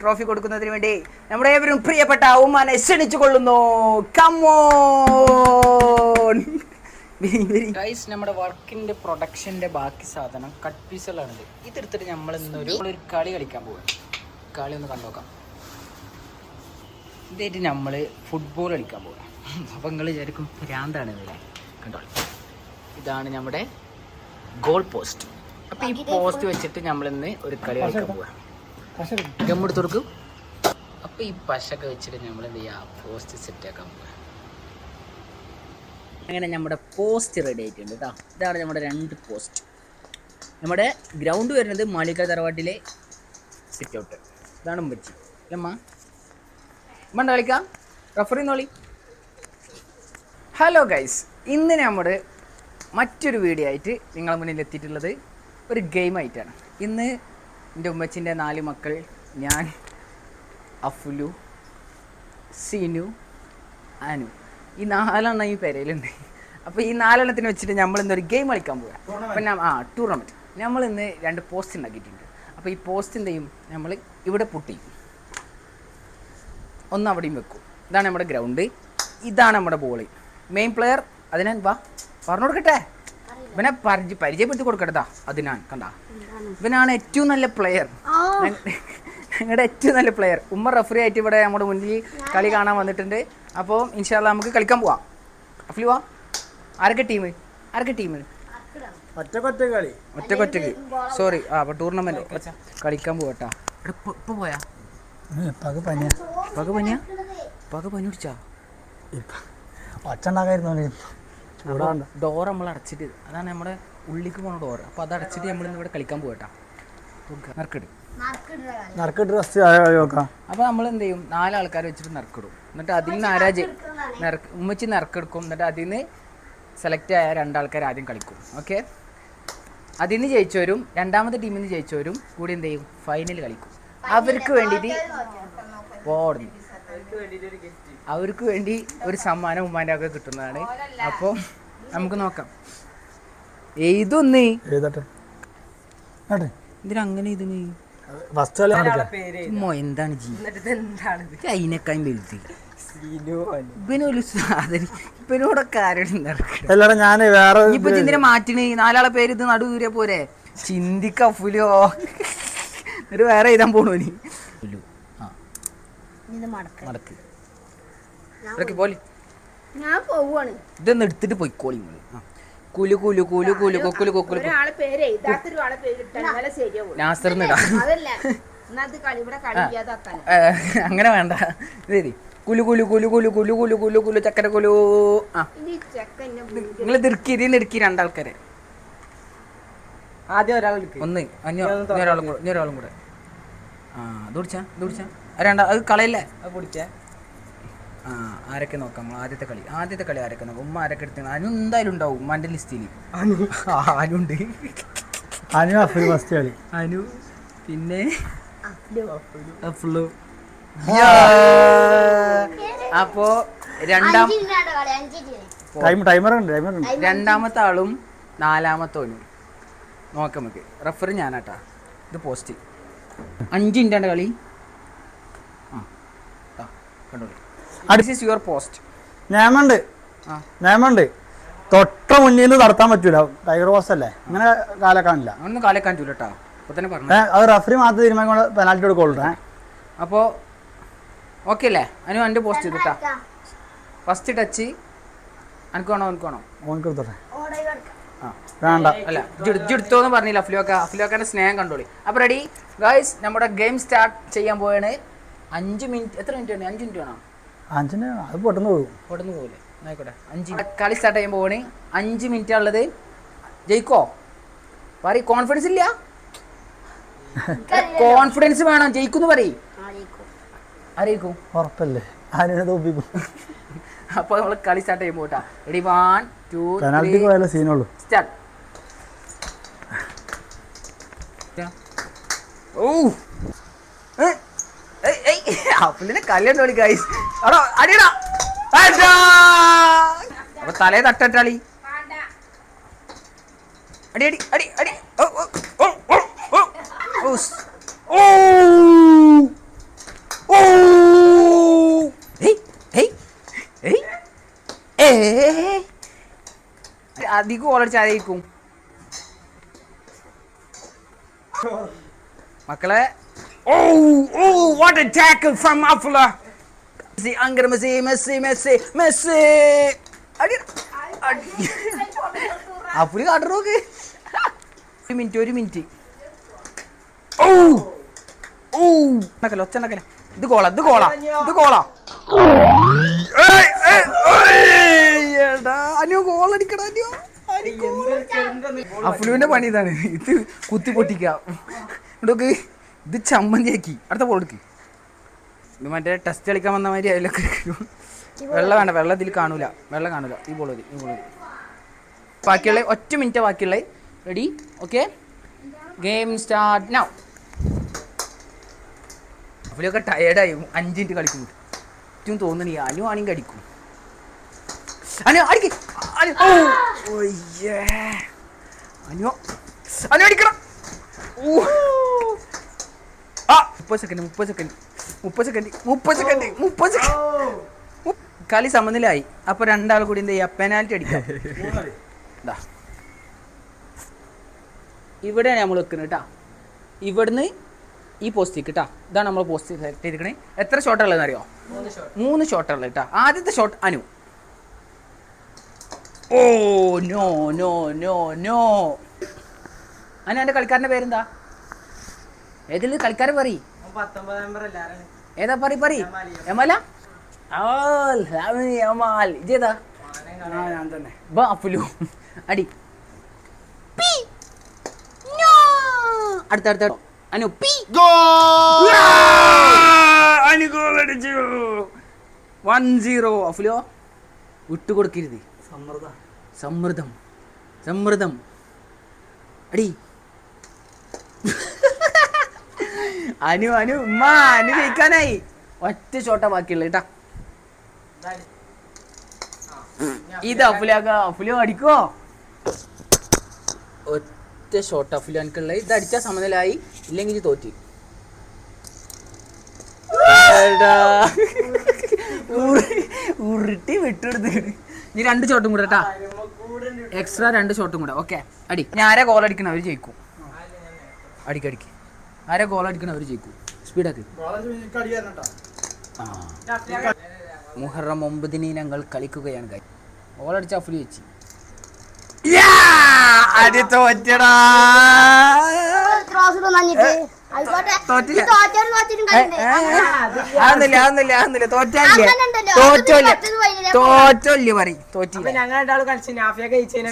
Trophy കൊടുക്കുന്നതിന് വേണ്ടി നമ്മുടെ ഏവരും പ്രിയപ്പെട്ട ഉമ്മാനെ ക്ഷണിച്ചു കൊള്ളുന്നു കമ്മോൺ ഗൈസ് നമ്മുടെ വർക്കിന്റെ പ്രൊഡക്ഷന്റെ ബാക്കി സാധനം കട്ട് പീസുകളാണ് ഇതെടുത്തിട്ട് നമ്മൾ ഇന്നൊരു ഒരു കളി കളിക്കാൻ പോകും കളി ഒന്ന് കണ്ടോക്കാം ഇതായിട്ട് നമ്മൾ ഫുട്ബോൾ കളിക്കാൻ പോകും അപ്പം നിങ്ങൾ വിചാരിക്കും ഭ്രാന്താണ് ഇതിലെ കണ്ടോ? ഇതാണ് നമ്മുടെ ഗോൾ പോസ്റ്റ് അപ്പം ഈ പോസ്റ്റ് വെച്ചിട്ട് നമ്മൾ ഇന്ന് ഒരു കളി കളിക്കാൻ പോവാം. ഗമ്മെടുത്ത് കൊടുക്കും അപ്പോൾ ഈ പശൊക്കെ വെച്ചിട്ട് നമ്മൾ എന്ത് ചെയ്യാ പോസ്റ്റ് സെറ്റ് ആക്കാൻ പോവാം. അങ്ങനെ നമ്മുടെ പോസ്റ്റ് റെഡി ആയിട്ടുണ്ട് കേട്ടോ ഇതാണ് നമ്മുടെ രണ്ട് പോസ്റ്റ് നമ്മുടെ ഗ്രൗണ്ട് വരുന്നത് മാളിക തറവാട്ടിലെ സിറ്റ് ഔട്ട് ഇതാണ് ഉമ്മച്ചി. അല്ലമ്മ ഉമ്മണ്ട കളിക്കാം? റഫറി നോളി ഹലോ ഗൈസ് ഇന്ന് നമ്മൾ മറ്റൊരു വീഡിയോ ആയിട്ട് നിങ്ങളെ മുന്നിൽ എത്തിയിട്ടുള്ളത് ഒരു ഗെയിം ആയിട്ടാണ്. ഇന്ന് എന്റെ ഉമ്മച്ചിന്റെ നാല് മക്കൾ ഞാൻ അഫുലു സിനു അനു. ഈ നാലെണ്ണം ഈ പെരയിലുണ്ട് അപ്പോൾ ഈ നാലെണ്ണത്തിന് വെച്ചിട്ട് നമ്മൾ ഇന്നൊരു ഗെയിം കളിക്കാൻ പോകാം അപ്പം ഞാൻ ആ ടൂർണമെന്റ് നമ്മൾ ഇന്ന് രണ്ട് പോസ്റ്റ് ഉണ്ടാക്കിയിട്ടുണ്ട്. അപ്പോൾ ഈ പോസ്റ്റിന്റെയും നമ്മൾ ഇവിടെ പൊട്ടിക്കും ഒന്ന് അവിടെയും വെക്കും. ഇതാണ് നമ്മുടെ ഗ്രൗണ്ട് ഇതാണ് നമ്മുടെ ബോൾ മെയിൻ പ്ലെയർ അതിനാൻ വാ പറഞ്ഞു കൊടുക്കട്ടെ ഇവനെ പരിചയ പരിചയപ്പെടുത്തി കൊടുക്കട്ടെ അതിനാൻ കണ്ട. ഇവനാണ് ഏറ്റവും നല്ല പ്ലെയർ ഞങ്ങളുടെ ഏറ്റവും നല്ല പ്ലെയർ ഉമ്മർ റെഫറി ആയിട്ട് ഇവിടെ നമ്മുടെ മുന്നിൽ കളി കാണാൻ വന്നിട്ടുണ്ട്. അപ്പോൾ ഇൻഷാല്ല നമുക്ക് കളിക്കാൻ പോവാം. അഫ്ലി വാ. ആരൊക്കെ ടീം ആരൊക്കെ ടീം ഒറ്റക്കൊറ്റ കളി ഒറ്റക്കൊറ്റ ഒറ്റയ്ക്ക് സോറി ആ അപ്പോൾ ടൂർണമെന്റ് കളിക്കാൻ പോവാട്ടാ ഇപ്പോൾ ഇപ്പോൾ പോയാ? പക പനിയ. പക പനിയാ? പക പനി പിടിച്ചാ? ഒച്ച ഉണ്ടാക്കായിരുന്നു ഡോർ നമ്മൾ അടച്ചിട്ട് അതാണ് നമ്മുടെ ഉള്ളിക്ക് പോണ ഡോർ അപ്പോൾ അത് അടച്ചിട്ട് നമ്മൾ ഇവിടെ കളിക്കാൻ പോകട്ടാ അപ്പൊ നറുക്കിട്ട് അപ്പോൾ നമ്മൾ എന്ത് ചെയ്യും? നാലാൾക്കാർ വെച്ചിട്ട് നറുക്കിടും. എന്നിട്ട് അതിൽ നിന്ന് ആരാ ജയി- നറുക്ക് ഉമ്മച്ചി നറുക്കെടുക്കും. എന്നിട്ട് അതിൽ നിന്ന് സെലക്ട് ആയ രണ്ടാൾക്കാർ ആദ്യം കളിക്കും. ഓക്കെ? അതിൽ നിന്ന് ജയിച്ചവരും രണ്ടാമത്തെ ടീമിൽ നിന്ന് ജയിച്ചവരും കൂടി എന്ത് ചെയ്യും? ഫൈനൽ കളിക്കും. അവർക്ക് വേണ്ടിയിട്ട് പോടുന്നു അവർക്ക് വേണ്ടി ഒരു സമ്മാനം ഉമ്മാന്റെ ഒക്കെ കിട്ടുന്നതാണ് അപ്പോൾ നമുക്ക് നോക്കാം. എഴുതൊന്നേ. എഴുതട്ടെ. ഇതിന് ചുമ്മാ എന്താണ് അതിനേക്കാളും വലുത്. ഇവനൊരു സാധനം. ഞാൻ വേറെ ഇപ്പൊ ചിന്തിനെ മാറ്റണ്? നാലാളെ പേര് ഇത് നടുവൂരെ പോരെ. ചിന്തിക്ക ഫുലോ എന്നിട്ട് വേറെ എഴുതാൻ പോണു നീ മടക്ക്. ഇതൊക്കെ പോലെ ഞാൻ പോവാണ് ഇതൊന്ന് എടുത്തിട്ട് പോയിക്കോളി. കുലു കുലു കുലു കുലു കൊക്കുലു കൊക്കുലു ഒരാളെ പേര് എഴുതാത്തൊരു ആളെ പേര് ഇട്ടാൽ എന്നാലേ ശരിയാവുള്ളൂ നാസറിനിടാ അതല്ല ഇന്നത് കളി ഇവിടെ കളി അങ്ങനെ വേണ്ട ശരി കുലു കുലു കുലു കുലു കുലു കുലു കുലു കുലു ചക്കര കുലു ആ നിങ്ങൾ തിരുക്കി ഇതിന്ന് ഇടുക്കി രണ്ടാൾക്കാരെ ആദ്യം ഒരാൾ ഒന്ന് ഒരാളും കൂടെ ഒരാളും കൂടെ ആ അത് പിടിച്ചാ ഇത് പിടിച്ചാ രണ്ടാ അത് കളയല്ലേ അത് പിടിച്ചേ ആ ആരൊക്കെ നോക്കാം നമ്മൾ? ആദ്യത്തെ കളി. ആദ്യത്തെ കളി ആരൊക്കെ നോക്കാം? ഉമ്മ ആരൊക്കെ എടുത്തു അനു എന്തായാലും ഉണ്ടാവും ഉമ്മാന്റെ ലിസ്റ്റിൽ അനുണ്ട്. അനു അഫിൽ ഫസ്റ്റ് കളി. അനു പിന്നെ അപ്പോ രണ്ടാം ടൈം ടൈമർ ഉണ്ട് ടൈമർ ഉണ്ട്. രണ്ടാമത്തെ ആളും നാലാമത്തോനും നോക്കാം നമുക്ക്. റഫർ ഞാനാട്ടാ. ഇത് പോസ്റ്റ്. അഞ്ച് കളി. ആ ആ, കണ്ടോളി. ദിസ് ഈസ് യുവർ പോസ്റ്റ് ആ. നിയമമുണ്ട് തൊട്ട മുന്നിൽ നിന്ന് നടത്താൻ പറ്റൂല. ടൈഗർ ബോസ് അല്ലേ? അങ്ങനെ കാലക്കാണില്ല ഒന്നും കാലേക്കാൻ ചൂലട്ടാ അപ്പൊ തന്നെ പറഞ്ഞു. അത് റഫറി മാത്രം തീരുമാനിക്കൊണ്ട് പെനാൽറ്റി കൊടുക്കുള്ളൂ ഏ അപ്പോൾ ഓക്കെ അല്ലേ അനു എന്റെ പോസ്റ്റ് ചെയ്തിട്ടാ ഫസ്റ്റ് ടച്ച് എനിക്ക് വേണോ? എനിക്ക് വേണോ? ഓനക്ക് എടുത്തോട്ടെ ആ. വേണ്ട. അല്ല ജിടുത്തോന്ന് പറഞ്ഞില്ല അഫ്ലോക്ക അഫ്ലോക്കാന്റെ സ്നേഹം കണ്ടോളി. അപ്പോൾ റെഡി ഗായ്സ് നമ്മുടെ ഗെയിം സ്റ്റാർട്ട് ചെയ്യാൻ പോവാണ്. അഞ്ച് മിനിറ്റ് എത്ര മിനിറ്റ് ആണ്? അഞ്ച് മിനിറ്റ് വേണം? അഞ്ചിന് അത് പെട്ടെന്ന് പോകും പെട്ടെന്ന് പോകില്ലേ ആയിക്കോട്ടെ അഞ്ച് കളി സ്റ്റാർട്ട് ചെയ്യുമ്പോൾ പോണി. അഞ്ച് മിനിറ്റ് ഉള്ളത് ജയിക്കോ? പറയും കോൺഫിഡൻസ് ഇല്ല? കോൺഫിഡൻസ് വേണം. ജയിക്കുന്നു പറയും. അറിയിക്കും ഉറപ്പല്ലേ? ആരും തോപ്പിക്കും. അപ്പോൾ നമ്മൾ കളി സ്റ്റാർട്ട് ചെയ്യുമ്പോൾ കേട്ടോ റെഡി വൺ ടു പെനാൽറ്റിക്ക് പോയാലേ സീനുള്ളൂ സ്റ്റാർട്ട് ഓ! ഷാഫിലിനെ കല്യാണം വിളി ഗൈസ് എടാ അടിയടാ. അപ്പൊ തലേ തട്ടട്ടാളി അടി അടി അടി അടി. ഓ ഓ ഓ ഓ ഓ. ഓ ഓ അധികം ഓളടിച്ചായിരിക്കും മക്കളെ ഓ വാട്ട് എ ടാക്കിൾ ഫ്രം അഫ്ല മെസ്സി അങ്കർ മെസ്സി മെസ്സി മെസ്സി മെസ്സി അടി അടി. കാട്ടു നോക്ക്. ഒരു മിനിറ്റ് ഒരു മിനിറ്റ്. ഓ ഓ ഉണ്ടാക്കല ഒച്ച ഉണ്ടാക്കല ഇത് കോള ഇത് കോള ഇത് കോള അനിയോ ഗോൾ അടിക്കട അനിയോ. അഫ്ലുവിന്റെ പണി ഇതാണ്. ഇത് കുത്തി പൊട്ടിക്ക. ഇടോക്ക് ഇത് ചമ്മന്തിയാക്കി. അടുത്ത ബോൾ എടുക്ക്. ഇത് മറ്റേ ടെസ്റ്റ് കളിക്കാൻ വന്ന മാതിരി അതിലൊക്കെ വെള്ളം വേണ്ട വെള്ളം ഇതിൽ കാണൂല. വെള്ളം കാണൂല. ഈ ബോൾ ഈ ബോൾ ബാക്കിയുള്ള ഒറ്റ മിനിറ്റ് ബാക്കിയുള്ള. Ready okay game start now അവരൊക്കെ ടയേർഡായി അഞ്ച് മിനിറ്റ് കളിക്കുന്നു ഏറ്റവും തോന്നണി അനു ആണെങ്കിൽ അടിക്കും. അനു അടിക്ക്. അനു. അനു. അടിക്കണം. ഓ ആ. മുപ്പത് സെക്കൻഡ് മുപ്പത് സെക്കൻഡ് മുപ്പത് സെക്കൻഡ് മുപ്പത് സെക്കൻഡ് മുപ്പത് സെക്കൻഡ്. കളി സമനിലായി. അപ്പൊ രണ്ടാൾ കൂടി എന്ത് ചെയ്യാ? പെനാൽറ്റി അടിക്കാം. ദാ. ഇവിടെയാണ് നമ്മൾ വെക്കുന്നത് കേട്ടാ ഇവിടുന്ന് ഈ പോസ്റ്റിക്ക് കേട്ടാ ഇതാണ് നമ്മൾ പോസ്റ്റ് സെലക്ട് ചെയ്തിരിക്കണേ. എത്ര ഷോട്ട് ഉള്ളതെന്ന് അറിയോ? മൂന്ന് ഷോട്ട് ഉള്ളത് കേട്ടാ ആദ്യത്തെ ഷോട്ട് അനു. ഓ no no no no Anu എന്റെ കളിക്കാരന്റെ പേരെന്താ? ഏതിൽ കളിക്കാരൻ പറയും. ഏതാ പറ പറ എമല ഇജേതാ ഞാൻ തന്നെ. ബാ അഫുലു. അടി. പി. നോ. അടുത്ത അടുത്ത. അനു പി. അനു ഗോൾ അടിച്ചു. One zero. അഫുലോ വിട്ടുകൊടുക്കരുത്. സമ്മർദ്ദം. സമ്മർദ്ദം. സമ്മർദ്ദം. അടി. അനു അനു ഉമ്മ അനു ജയിക്കാനായി ഒറ്റ ചോട്ട ബാക്കിയുള്ള കേട്ടാ. ഇത് അഫുലാക്ക അഫുലി അടിക്കോ. ഒറ്റ ഷോട്ട് അഫുലു എനിക്കുള്ള ഇത് അടിച്ച സമനിലായി ഇല്ലെങ്കിൽ തോറ്റി. ഉരുട്ടി വിട്ടെടുത്ത് നീ രണ്ട് ഷോട്ടും കൂടെ കേട്ടാ. എക്സ്ട്രാ രണ്ട് ഷോട്ടും കൂടെ. ഓക്കെ അടി. ഞാൻ ആരെ ഗോൾ അടിക്കണം അവർ ജയിക്കും. അടിക്കടിക്ക് അടിക്ക്. ആരെ ഗോൾ അടിക്കണം അവർ ജയിക്കും. സ്പീഡാക്ക് മുഹറം ഒമ്പതിന് ഞങ്ങൾ കളിക്കുകയാണ് കാര്യം ഗോൾ അടിച്ച അഫുലി വെച്ച്. അടി തോറ്റടാ. തോറ്റില്ല. തോറ്റല്ലേ. തോറ്റല്ലേ പറയും. തോറ്റില്ല. ഞങ്ങൾ കളിച്ച് ജയിച്ചതിനെ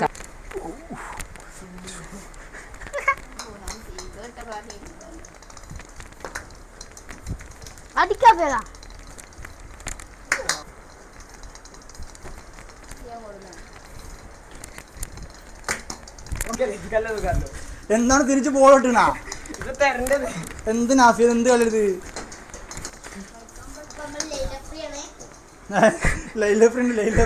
അടിക്കാ പേരാ എന്താണ് തിരിച്ച് ബോൾ ഇട്ടണ? എന്ത് നാഫിയത് എന്ത് കളിയത് ലൈല ലൈലഫ്രീ ലൈല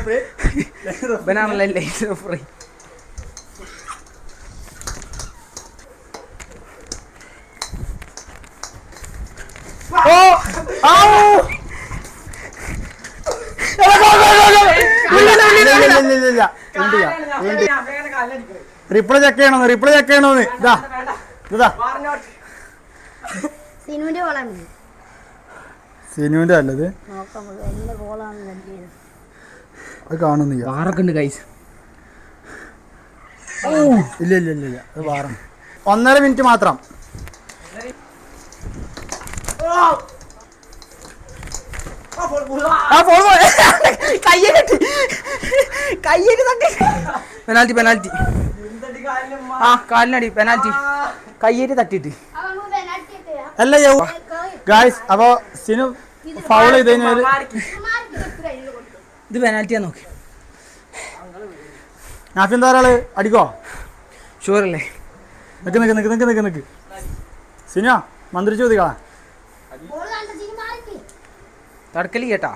റിപ്ലൈ ചെക്ക് ചെയ്യണമെന്ന് റിപ്ലൈ ചെക്ക് ചെയ്യണമെന്ന് ഇതാ ഇതാ സിനുവിന്റെ അല്ലത് അത് കാണുന്നില്ല വാറൊക്കെ കൈസ് ഇല്ല ഇല്ല ഇല്ല ഇല്ല അത് വാറം ഒന്നര മിനിറ്റ് മാത്രം ആ ഫോൺ കയ്യെ തട്ടി കയ്യേക്ക് തട്ടി. Penalty penalty. ആ കാലിനടി പെനാൽറ്റി. കയ്യേറ്റ് തട്ടിയിട്ട്. അല്ല ഗായ്സ് അപ്പോ സിനു ഫൗൾ ചെയ്ത് കഴിഞ്ഞാൽ ഇത് പെനാൽറ്റിയാ നോക്കി. നാഫി എന്താ ഒരാൾ അടിക്കോ? ഷുവർ അല്ലേ? നിക്ക് നിക്ക് നിക്ക് നിക്ക് നിക്ക് നിക്ക്. സിനു മന്ത്രിച്ചു ചോദിക്കളാ തടക്കലി കേട്ടാ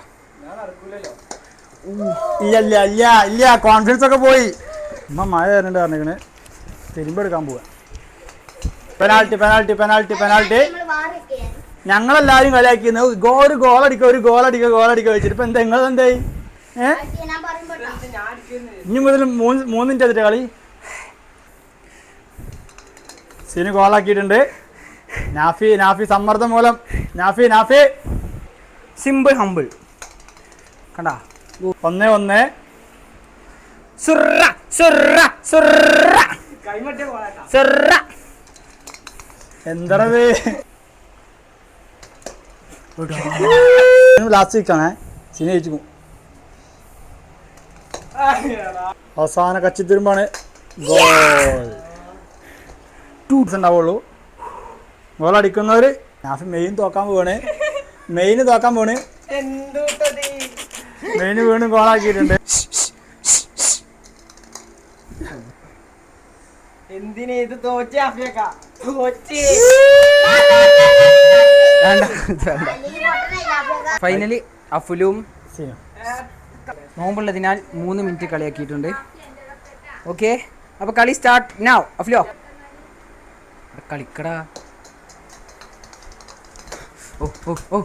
ഇല്ല ഇല്ല ഇല്ല ഇല്ല. കോൺഫിഡൻസ് ഒക്കെ പോയി. അമ്മ മഴ വരണ്ട് പറഞ്ഞേക്കണ് തിരുമ്പെടുക്കാൻ പോവാ. പെനാൾട്ടി പെനാൾട്ടി പെനാൾട്ടി പെനാൾട്ടി ഞങ്ങളെല്ലാരും കളിയാക്കിയിരുന്നു ഗോ ഒരു ഗോൾ അടിക്കുക ഒരു ഗോൾ അടിക്കുക ഗോൾ അടിക്കുക വെച്ചിട്ട് ഇപ്പൊ എന്താ? നിങ്ങൾ എന്തായി ഇനി മുതൽ മൂന്ന് മൂന്ന് മിനിറ്റ് എത്തിട്ട് കളി. സീന് ഗോളാക്കിയിട്ടുണ്ട് നാഫി നാഫി സമ്മർദ്ദം മൂലം. നാഫി നാഫി. സിമ്പിൾ ഹമ്പിൾ കണ്ടാ? ഒന്ന് ഒന്ന്. സുറ സുറ സുറ. കൈമറ്റേ പോളാട്ടാ സുറ. എന്തടത് ലാസ്റ്റ് വീക്കാണേ സീന ജയിച്ചു അവസാന കച്ചിത്തിരുമ്പാണ്. ഗോൾ. ടൂസ് ഉണ്ടാവുള്ളൂ. ഗോൾ അടിക്കുന്നവർ ഞാൻ മെയിൻ തോക്കാൻ പോവാണ്. മെയിൻ തോക്കാൻ പോണ്. മെയിന് വീണ് എന്തിനാ ഇത് വേണ്ട ഫൈനലി അഫുലും സീന നോമ്പുള്ളതിനാൽ മൂന്ന് മിനിറ്റ് കളിയാക്കിയിട്ടുണ്ട്. ഓക്കെ അപ്പൊ കളി സ്റ്റാർട്ട് നാവ് അഫ്ലോ? കളിക്കടാ. ഓ ഓ ഓ.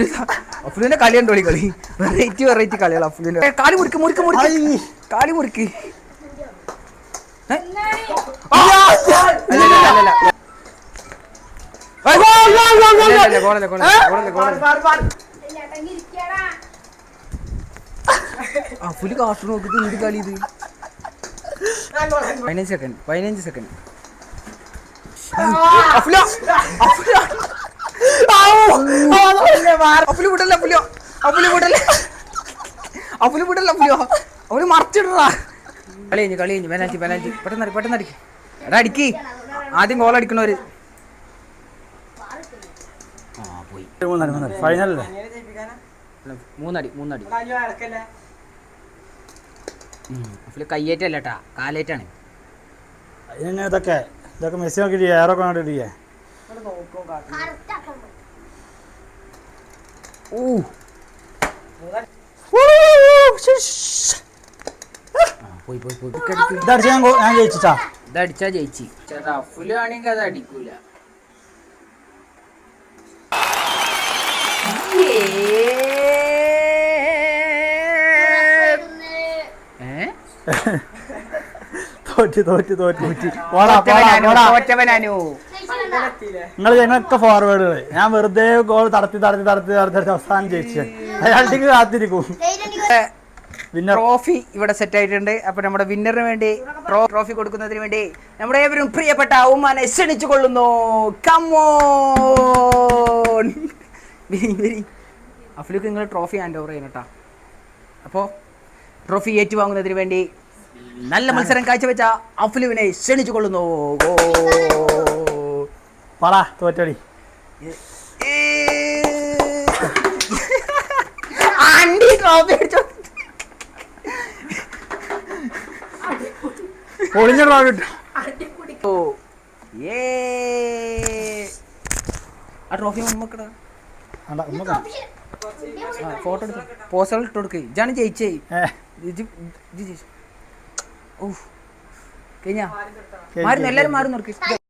ഇതാ- അഫുലിന്റെ കളി കണ്ടോളി കളി? വെറൈറ്റി വെറൈറ്റി കളികൾ അഫുലിന്റെ. കാൽ മുറിക്ക് മുറിക്ക് മുറിക്ക്. കാൽ മുറിക്ക്. അഫുൽ കാർട്ടൂൺ നോക്കിട്ട് എന്ത് കളി ഇത്? പതിനഞ്ച് സെക്കൻഡ് പതിനഞ്ച് സെക്കൻഡ് അഫുല അഫുല അഫുൽ വിടല്ല അഫുലോ അഫുൽ വിടല്ല അഫുൽ വിടല്ല അഫുലോ അവൽ മറച്ചിടറാ കളി കഴിഞ്ഞു കളി കഴിഞ്ഞു പെനാൽറ്റി പെനാൽറ്റി പെട്ടെന്ന് പെട്ടെന്ന് അടിക്ക്. എടാ അടിക്ക് ആദ്യം ഗോൾ അടിക്കണവര് ഫൈനലല്ലേ മൂന്നടി മൂന്നടി അഫുൽ കയ്യേറ്റല്ല കേട്ടാ കാലേറ്റാണ്. അതിന് ഇതൊക്കെ ഇതൊക്കെ മെസ്സി നോക്കിയിട്ട് ഏറൊക്കെ കണ്ടിട്ടില്ലേ പോയി പോയി പോയി. അടിക്ക്. ഞാൻ ഞാൻ ജയിച്ചാ ഇതടിച്ചാ ജയിച്ച്. ആണെങ്കിൽ അത് അടിക്കൂല. ഏ? തോറ്റ് തോറ്റ് തോറ്റ്. നിങ്ങൾ ഞങ്ങളൊക്കെ ഫോർവേഡുകൾ ഞാൻ വെറുതെ ഗോൾ തടത്തി തടത്തി തടത്തി തടത്തി അവസാനം ജയിച്ചു. അയാൾക്ക് കാത്തിരിക്കും. വിന്നർ പിന്നെ ട്രോഫി ഇവിടെ സെറ്റ് ആയിട്ടുണ്ട്. അപ്പൊ നമ്മുടെ വിന്നറിന് വേണ്ടി ട്രോഫി കൊടുക്കുന്നതിന് വേണ്ടി നമ്മുടെ ഏവരും പ്രിയപ്പെട്ട ഉമ്മാനെ ക്ഷണിച്ചു കൊള്ളുന്നു. കമ്മോൺ അഫ്ലുക്ക് നിങ്ങൾ ട്രോഫി ഹാൻഡ് ഓവർ ചെയ്യണം കേട്ടോ അപ്പോൾ ട്രോഫി ഏറ്റുവാങ്ങുന്നതിന് വേണ്ടി നല്ല മത്സരം കാഴ്ചവെച്ച അഫ്ലുവിനെ ക്ഷണിച്ചു കൊള്ളുന്നു പറ തോറ്റടി. ആണ്ടി അടിച്ചോ. ആ ട്രോഫി ഉമ്മക്കടാ. ഫോട്ടോ എടുത്തു. പോസ്റ്റർ ഇട്ട് കൊടുക്കേ. ഇജാണ് ജയിച്ചേ ഏ, ഇജ് ഇജ് ജയിച്ചു ഓ കഴിഞ്ഞാ? മാറുന്നു എല്ലാരും മാറുന്നു